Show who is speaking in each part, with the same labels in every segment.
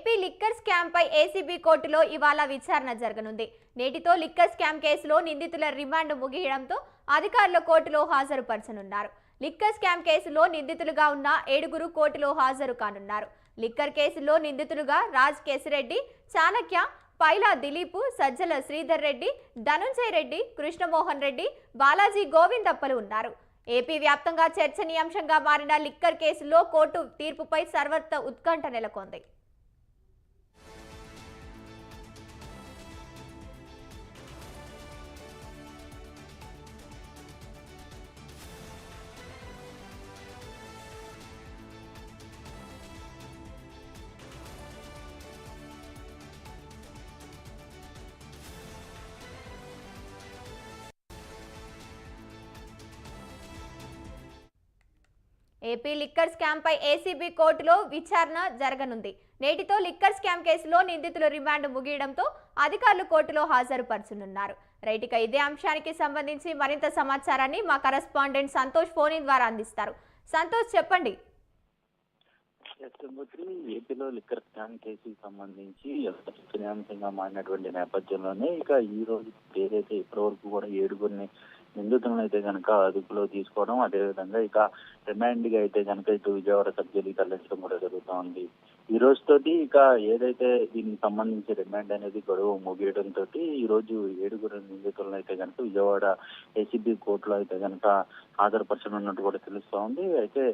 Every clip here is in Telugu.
Speaker 1: ఏపీ లిక్కర్ స్కామ్ పై ఏసీబీ కోర్టులో ఇవాళ విచారణ జరగనుంది. నేటితో లిక్కర్ స్కామ్ కేసులో నిందితుల రిమాండ్ ముగియడంతో అధికారుల కోర్టులో హాజరుపరచనున్నారు. లిక్కర్ స్కామ్ కేసులో నిందితులుగా ఉన్న ఏడుగురు కోర్టులో హాజరు కానున్నారు. లిక్కర్ కేసులో నిందితులుగా రాజ్ కేసిరెడ్డి చాణక్య పైలా దిలీప్ సజ్జల శ్రీధర్ రెడ్డి ధనుంజయ్ రెడ్డి కృష్ణమోహన్ రెడ్డి బాలాజీ గోవిందప్పలు ఉన్నారు. ఏపీ వ్యాప్తంగా చర్చనీయాంశంగా మారిన లిక్కర్ కేసులో కోర్టు తీర్పుపై సర్వత్ర ఉత్కంఠ నెలకొంది. ఏపీ లిక్కర్ స్కామ్ పై ఏసీబీ కోర్టులో విచారణ జరగనుంది. నేటితో లిక్కర్ స్కామ్ కేసులో నిందితుల రిమాండ్ ముగియడంతో అధికారులు కోర్టులో హాజరుపరచనున్నారు. రైట్గా ఇదే అంశానికి సంబంధించి మరింత సమాచారాన్ని మా కరస్పాండెంట్ సంతోష్ ఫోన్ ద్వారా అందిస్తారు. సంతోష్ చెప్పండి
Speaker 2: త్రీ ఏపీలో లిక్కర్ స్కామ్ కేసుకి సంబంధించి చర్చనీయాంశంగా మారినటువంటి నేపథ్యంలోనే ఇక ఈ రోజు ఏదైతే ఇప్పటి వరకు కూడా ఏడుగురిని నిందితులను అయితే కనుక అదుపులో తీసుకోవడం అదేవిధంగా ఇక రిమాండ్గా అయితే కనుక ఇటు విజయవాడ సబ్ జైలుకి తరలించడం కూడా జరుగుతూ ఉంది. ఈ రోజు తోటి ఇక ఏదైతే దీనికి సంబంధించి రిమాండ్ అనేది గొడవ ముగియడంతో ఈ రోజు ఏడుగురు నిందితులను అయితే కనుక విజయవాడ ఏసీబీ కోర్టులో అయితే కనుక హాజరుపరచనున్నట్టు కూడా తెలుస్తూ ఉంది. అయితే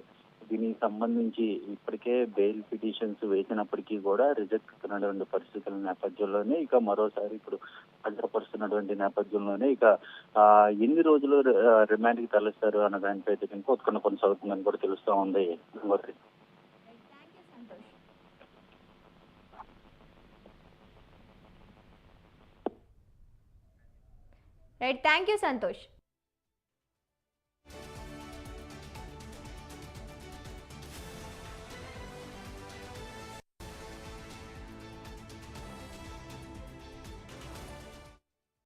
Speaker 2: దీనికి సంబంధించి ఇప్పటికే బెయిల్ పిటిషన్స్ వేసినప్పటికీ కూడా రిజెక్ట్ అవుతున్నటువంటి పరిస్థితుల నేపథ్యంలోనే ఇక మరోసారి ఇప్పుడు భద్రపరుస్తున్నటువంటి నేపథ్యంలోనే ఇక ఎన్ని రోజులు రిమాండ్కి తరలిస్తారు అన్న దానిపై అయితే కనుక ఉత్కంఠ కొనసాగుతుందని కూడా తెలుస్తా ఉంది. మరి
Speaker 1: రైట్ థ్యాంక్ యూ సంతోష్